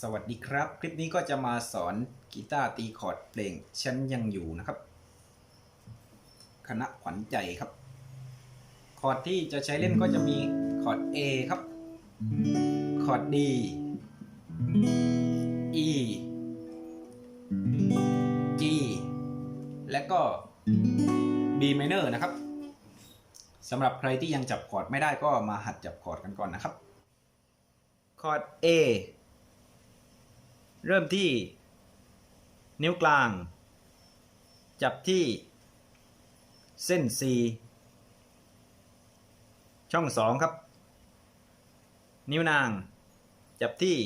สวัสดีครับ คลิปนี้ก็จะมาสอนกีตาร์ตีคอร์ดเพลงฉันยังอยู่นะครับ คณะขวัญใจครับ คอร์ดที่จะใช้เล่นก็จะมีคอร์ด A ครับ คอร์ด D E G และก็ B minor นะครับสำหรับใครที่ยังจับคอร์ดไม่ได้ก็มาหัดจับคอร์ดกันก่อนนะครับ คอร์ด A เริ่มที่ นิ้วกลาง จับที่ เส้น C ช่อง 2 ครับ นิ้วนาง จับที่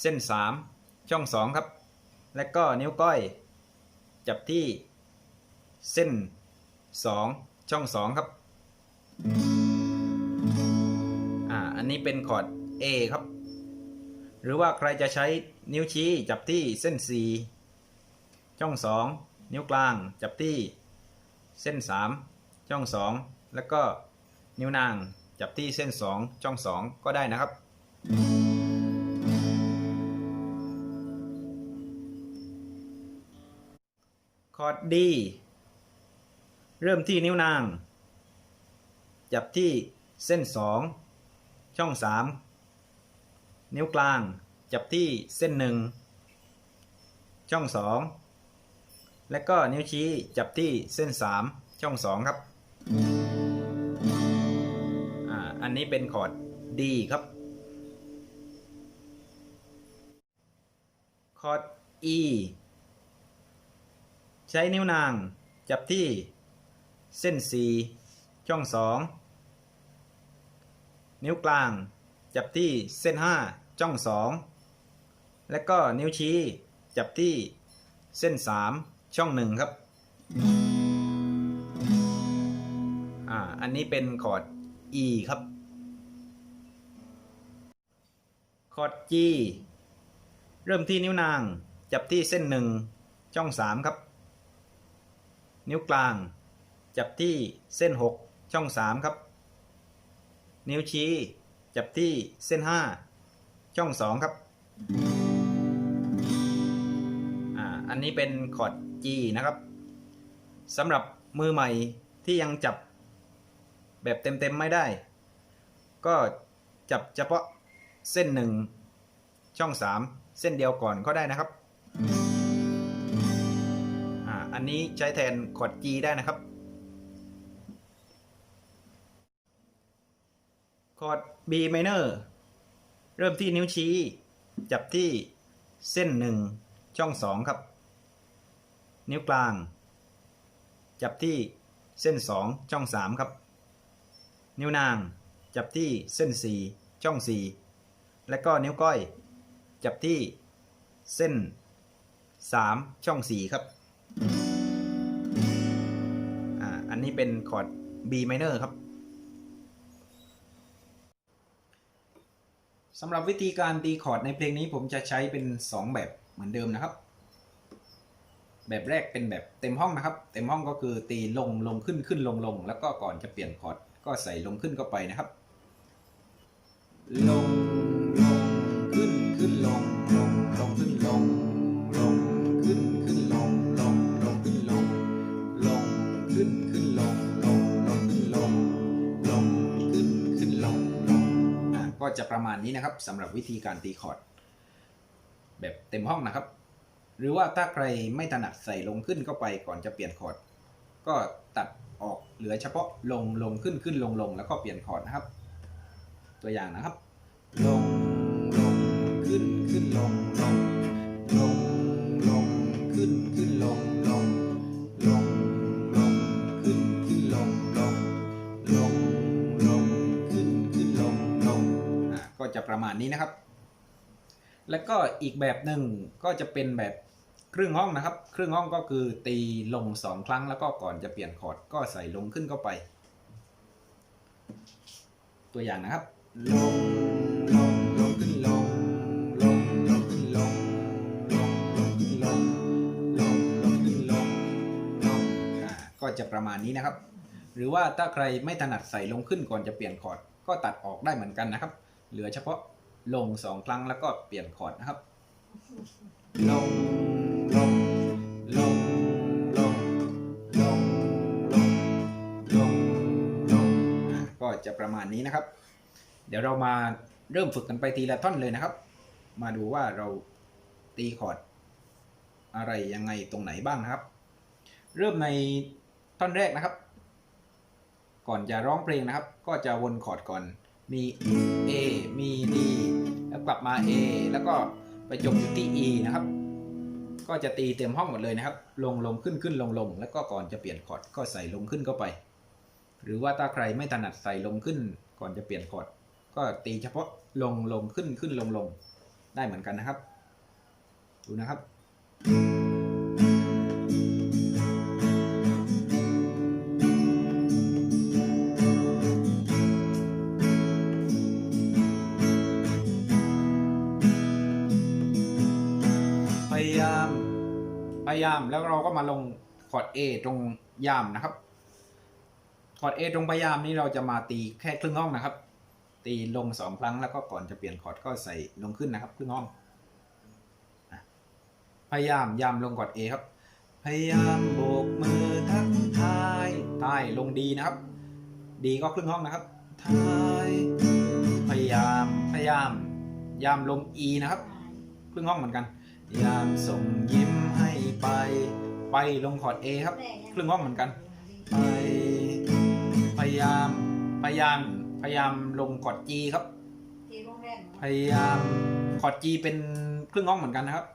เส้น 3 ช่อง 2 ครับ และก็นิ้วก้อย จับที่ เส้น 2 ช่อง 2 ครับอ่าอันนี้เป็นคอร์ด A ครับ หรือว่าใครจะใช้ นิ้วชี้จับที่เส้น 4 ช่อง 2 นิ้วกลางจับที่เส้น 3 ช่อง 2 แล้วก็นิ้วนางจับที่เส้น 2 ช่อง 2 ก็ได้นะครับ คอร์ด D เริ่มที่นิ้วนาง จับที่เส้น 2 ช่อง 3 นิ้วกลาง จับที่เส้น1ช่อง 2 และก็นิ้วชี้จับที่เส้น 3 ช่อง 2 ครับอ่าอันนี้เป็นคอร์ด D ครับ คอร์ด E ใช้นิ้วนางจับที่เส้น 4 ช่อง 2 นิ้วกลางจับที่เส้น 5 ช่อง 2 และก็นิ้วชี้จับที่เส้น 3 ช่อง1ครับ อ่า อันนี้เป็นคอร์ด E ครับ คอร์ด G เริ่มที่นิ้วนาง จับที่เส้น1ช่อง 3 ครับ นิ้วกลาง จับที่เส้น 6 ช่อง 3 ครับ นิ้วชี้ จับที่เส้น 5 ช่อง 2 ครับ นนี้เป็นคอร์ด G นะครับสำหรับมือใหม่ที่ยังจับแบบเต็มๆไม่ได้ ก็จับเฉพาะเส้น1ช่อง3เส้นเดียวก่อนก็ได้นะครับอันนี้ใช้แทนคอร์ด G ได้นะครับคอร์ด B minor เริ่มที่นิ้วชี้ จับที่เส้น1ช่อง2ครับ นิ้วกลาง จับที่เส้น 2 ช่อง 3 ครับ นิ้วนางจับที่เส้น 4 ช่อง 4 และก็นิ้วก้อย จับที่เส้น 3 ช่อง 4 ครับอ่าอันนี้เป็นคอร์ด B minor ครับสำหรับวิธีการตีคอร์ดในเพลงนี้ผมจะใช้เป็น 2 แบบเหมือนเดิมนะครับ แบบแรกเป็นแบบเต็มห้องนะครับ เต็มห้องก็คือตีลงลงขึ้นขึ้นลงลง แล้วก็ก่อนจะเปลี่ยนคอร์ดก็ใส่ลงขึ้นเข้าไปนะครับ ลงลงขึ้นขึ้นลงลงลงขึ้นลงลงขึ้นขึ้นลงลงลงขึ้นลงลงขึ้นขึ้นลงลงลงขึ้นลงลงขึ้นขึ้นลงลงอะก็จะประมาณนี้นะครับสำหรับวิธีการตีคอร์ดแบบเต็มห้องนะครับ หรือว่าถ้าใครไม่ถนัดใส่ลงขึ้นเข้าไปก่อนจะเปลี่ยนคอร์ดก็ตัดออกเหลือเฉพาะลงลงขึ้นขึ้นลงลงแล้วก็เปลี่ยนคอร์ดนะครับ ตัวอย่างนะครับ ลงลงขึ้นขึ้นลงลงลงลงขึ้นขึ้นลงลงลงลงขึ้นขึ้นลงลงลงลงขึ้นขึ้นลงลงอะก็จะประมาณนี้นะครับ แล้วก็อีกแบบหนึ่งก็จะเป็นแบบ ครึ่งห้องนะครับ ครึ่งห้องก็คือตีลงสองครั้งแล้วก็ก่อนจะเปลี่ยนคอร์ดก็ใส่ลงขึ้นเข้าไป ตัวอย่างนะครับ ลงลงลงขึ้นลงลงลงขึ้นลงลงลงขึ้นลงลงลงขึ้นลงลงก็จะประมาณนี้นะครับ หรือว่าถ้าใครไม่ถนัดใส่ลงขึ้นก่อนจะเปลี่ยนคอร์ดก็ตัดออกได้เหมือนกันนะครับ เหลือเฉพาะลงสองครั้งแล้วก็เปลี่ยนคอร์ดนะครับ ลง ก็จะประมาณนี้นะครับ เดี๋ยวเรามาเริ่มฝึกกันไปทีละท่อนเลยนะครับ มาดูว่าเราตีคอร์ดอะไรยังไงตรงไหนบ้างนะครับ เริ่มในท่อนแรกนะครับ ก่อนจะร้องเพลงนะครับ ก็จะวนคอร์ดก่อนมี A มี D แล้วกลับมา A แล้วก็ไปจบอยู่ที่ E นะครับ ก็จะตีเต็มห้องหมดเลยนะครับ ลงลงขึ้นขึ้นลงลงแล้วก็ก่อนจะเปลี่ยนคอร์ดก็ใส่ลงขึ้นเข้าไป หรือว่าถ้าใครไม่ถนัดใส่ลงขึ้น ก่อนจะเปลี่ยนคอร์ดก็ตีเฉพาะลงลงขึ้นขึ้นลงลงได้เหมือนกันนะครับ ดูนะครับายามพยายามแล้วเราก็มาลงคอร์ด A ตรงยามนะครับคอร์ด A ตรงพยายามนี้เราจะมาตีแค่ครึ่งห้องนะครับ ตีลงสองครั้งแล้วก็ก่อนจะเปลี่ยนคอร์ดก็ใส่ลงขึ้นนะครับ ครึ่งห้องพยายามยามลงคอร์ด A ครับ พยายามโบกมือทักทายทายลงดีนะครับ ดีก็ครึ่งห้องนะครับทายพยายามพยายามยามลง E นะครับ ครึ่งห้องเหมือนกัน ยามส่งยิ้มให้ไป ไปลงคอร์ด A ครับ ครึ่งห้องเหมือนกัน ไป พยายาม พยายาม พยายามลงคอร์ด G ครับ พยายามคอร์ด G เป็นครึ่งห้องเหมือนกันนะครับ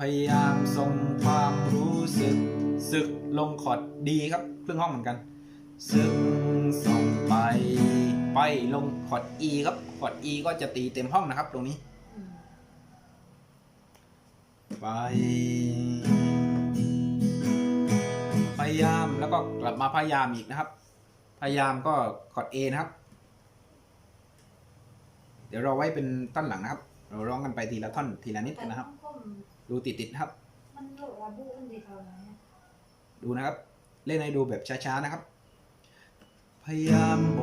พยายามส่งความรู้สึกสึกลงคอร์ด D ครับ ครึ่งห้องเหมือนกันสึกส่งไป ไปลงคอร์ด E ครับคอร์ด E ก็จะตีเต็มห้องนะครับ ตรงนี้ ไป พยายามแล้วก็กลับมาพยายามอีกนะครับ พยายามก็กด A นะครับ เดี๋ยวเราไว้เป็นต้นหลังนะครับ เราร้องกันไปทีละท่อนทีละนิดนะครับ ดูติดๆครับ มันโหลดระบุอันเดียวกันนะดูนะครับ เล่นให้ดูแบบช้าๆนะครับ พยายามบ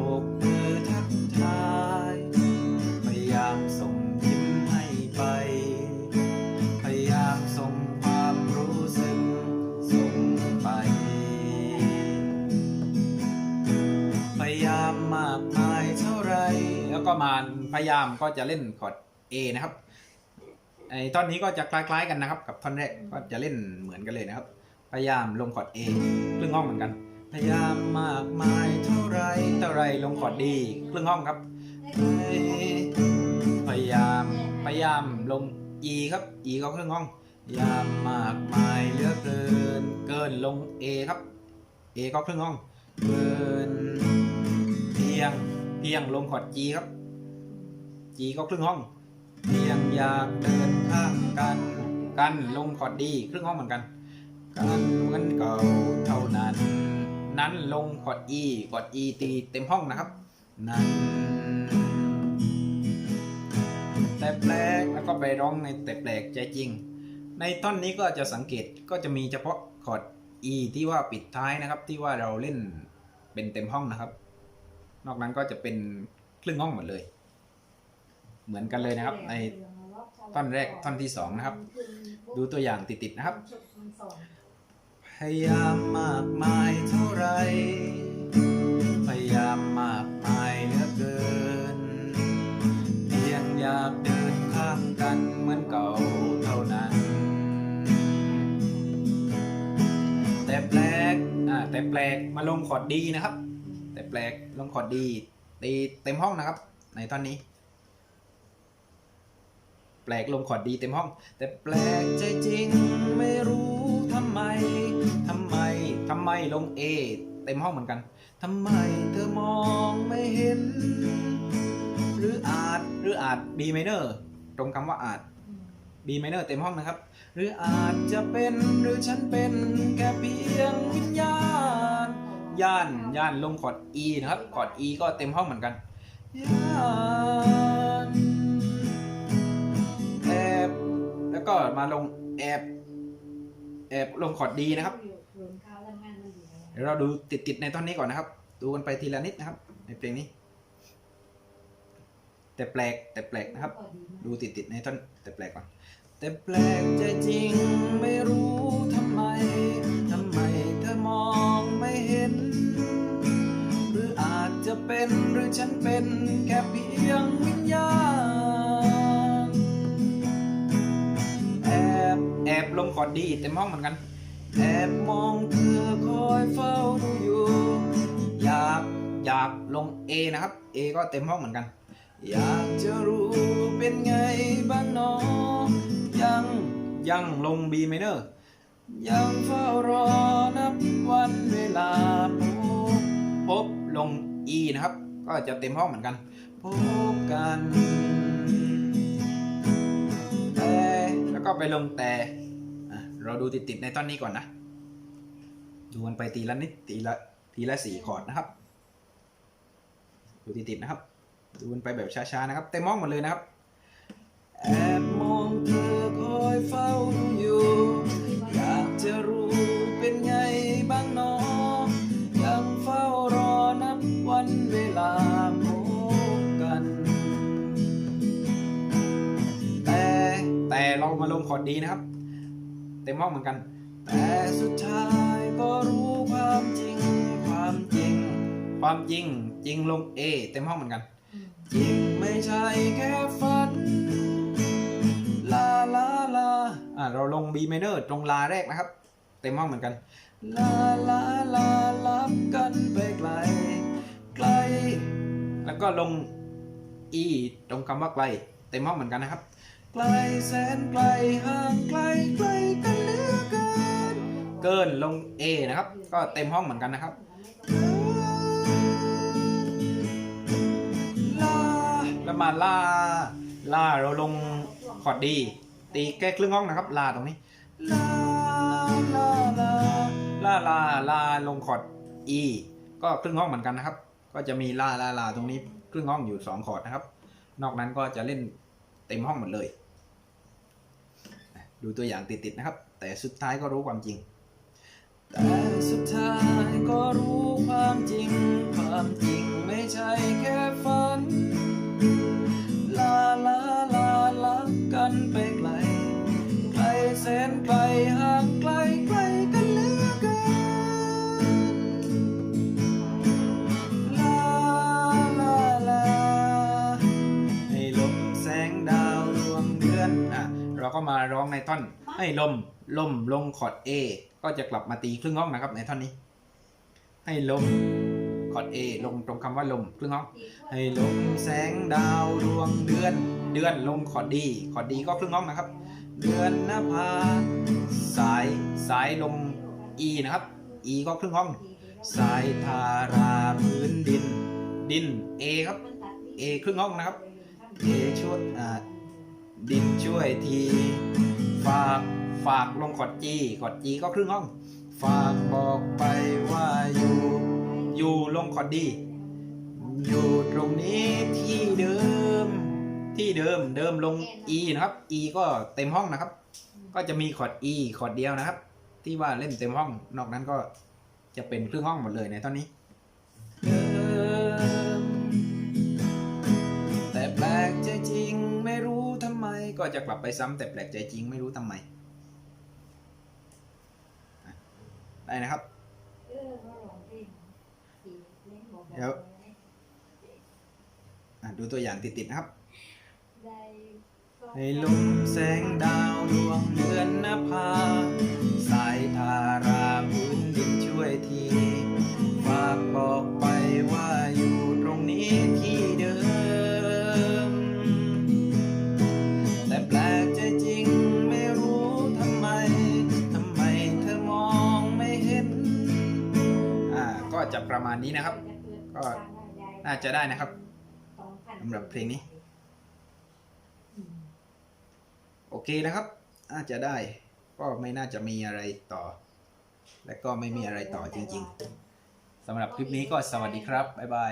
แล้วก็มาพยายามก็จะเล่นคอร์ด A นะครับไอ้ท่อนนี้ก็จะคล้ายๆกันนะครับ กับท่อนแรกก็จะเล่นเหมือนกันเลยนะครับ พยายามลงคอร์ด A ครึ่งห้องเหมือนกัน พยายามมากมายเท่าไรเท่าไรลงคอร์ด D ครึ่งห้องครับ พยายามพยายามลง E ครับ E ก็ครึ่งห้องพยายามมากมายเหลือเกิน เกินลง A ครับ A ก็ครึ่งห้องเกินเพียงเพียงลงคอร์ด G ครับ G ก็ครึ่งห้องเพียงอยากเดินข้างกันกันลงคอร์ด D ครึ่งห้องเหมือนกันกันเหมือนเก่าเท่านั้น นั้นลงคอร์ด E คอร์ด E ตีเต็มห้องนะครับ นั้นแต่แปลกแล้วก็ไปร้องในแต่แปลกใจจริง ในท่อนนี้ก็จะสังเกตก็จะมีเฉพาะคอร์ด E ที่ว่าปิดท้ายนะครับ ที่ว่าเราเล่นเป็นเต็มห้องนะครับ นอกนั้นก็จะเป็นครึ่งห้องหมดเลย เหมือนกันเลยนะครับ ในท่อนแรกท่อนที่สองนะครับ ดูตัวอย่างติดๆนะครับ พยายามมากมายเท่าไร พยายามมากมายเหลือเกิน เพียงอยากเดินข้างกันเหมือนเก่าเท่านั้น แต่แปลกอ่าแต่แปลกมาลงคอร์ดดีนะครับ แต่แปลกลงคอร์ดดีตีเต็มห้องนะครับ ในท่อนนี้ แปลกลงคอดดีเต็มห้อง แต่แปลกใจจริงไม่รู้ทำไมทำไมทำไมลง A เต็มห้องเหมือนกันทำไมเธอมองไม่เห็น หรืออาจหรืออาจ B minor ตรงคำว่าอาจ B minor เต็มห้องนะครับ หรืออาจจะเป็นหรือฉันเป็นแค่เพียงวิญญาณย่านย่านลงคอร์ด E นะครับคอร์ด E ก็เต็มห้องเหมือนกันย่าน แล้วก็มาลงแอบแอบลงคอร์ด D นะครับ เดี๋ยวเราดูติดๆในท่อนนี้ก่อนนะครับ ดูกันไปทีละนิดนะครับ ในเพลงนี้ แต่แปลกแต่แปลกนะครับ ดูติดติดๆในท่อนแต่แปลกก่อนแต่แปลกใจจริงไม่รู้ทำไมทำไมเธอมองไม่เห็น หรืออาจจะเป็นหรือฉันเป็นแค่เพีย ดีเต็มห้องเหมือนกันแอบมองเธอคอยเฝ้าดูอยู่ อยากอยากลง A นะครับ A ก็เต็มห้องเหมือนกัน อยากจะรู้เป็นไงบ้างหนอยังยังลง B minor ยังเฝ้ารอนับวันเวลาพบพบลง E นะครับ ก็จะเต็มห้องเหมือนกัน พบกันแต่แล้วก็ไปลงแต่ เราดูติดๆในท่อนนี้ก่อนนะ ดูมันไปทีละนิดทีละทีละสี่คอร์ดนะครับ ดูติดๆนะครับ ดูมันไปแบบช้าๆนะครับ เต็มห้องหมดเลยนะครับแอบมองเธอคอยเฝ้าดูอยู่อยากจะรู้เป็นไงบ้างหนอยังเฝ้ารอนับวันเวลาพบกัน แต่แต่เรามาลงคอร์ดดีนะครับ เต็มห้องเหมือนกัน แต่สุดท้ายก็รู้ความจริง ความจริง ความจริง จริงลง A เต็มห้องเหมือนกัน จริงไม่ใช่แค่ฝัน ลาลาลาอ่าเราลง B minor ตรงลาแรกนะครับ เต็มห้องเหมือนกัน ลาลาลาลับกันไปไกล ไกล แล้วก็ลง E ตรงคำว่าไกล เต็มห้องเหมือนกันนะครับ ไกลแสนไกลห่างไกลไกลกันเหลือเกิน เกินลง A นะครับ ก็เต็มห้องเหมือนกันนะครับลาแล้วมาลาลาเราลงคอร์ดดีตีแก้ครึ่งห้องนะครับ ลาตรงนี้ลาลาลาลาลาลาลงคอร์ด E ก็ครึ่งห้องเหมือนกันนะครับ ก็จะมีลาลาลาตรงนี้ครึ่งห้องอยู่สองคอร์ดนะครับ นอกนั้นก็จะเล่นเต็มห้องหมดเลย ดูตัวอย่างติดๆนะครับ แต่สุดท้ายก็รู้ความจริง แต่สุดท้ายก็รู้ความจริงค ลมลมลงคอร์ด A ก็จะกลับมาตีครึ่งห้องนะครับในท่อนนี้ ให้ลมคอร์ด A ลงตรงคำว่าลมครึ่งห้อง ให้ลมแสงดาวดวงเดือน เดือนลงคอร์ดดีคอร์ดดีก็ครึ่งห้องนะครับ เดือนนภาสายสายลง E นะครับ E ก็ครึ่งห้อง สายทาราพื้นดิน ดิน A ครับ A ครึ่งห้องนะครับ A ช่วยดินช่วยทีฝาก ฝากลงคอด G คอร์ด G ก็ครึ่งห้อง ฝากบอกไปว่าอยู่อยู่ลงคอดดี อยู่ตรงนี้ที่เดิม ที่เดิมเดิมลง E นะครับ E ก็เต็มห้องนะครับ ก็จะมีคอร์ด E คอร์ดเดียวนะครับ ที่ว่าเล่นเต็มห้อง นอกนั้นก็จะเป็นครึ่งห้องหมดเลยในตอนนี้แต่แปลกใจจริงไม่รู้ทำไม ก็จะกลับไปซ้ำแต่แปลกใจจริงไม่รู้ทำไมอะ ได้นะครับ เดี๋ยวดูตัวอย่างติดๆนะครับให้ลมแสงดาวดวงเดือนนภา สายทาราพื้นดินช่วยทีฝากบอกไปว่าอยู่ตรงนี้ที่เดิม ประมาณนี้นะครับ ก็น่าจะได้นะครับสำหรับเพลงนี้ โอเคนะครับ น่าจะได้ ก็ไม่น่าจะมีอะไรต่อ และก็ไม่มีอะไรต่อจริง ๆสำหรับคลิปนี้ก็สวัสดีครับ บ๊ายบาย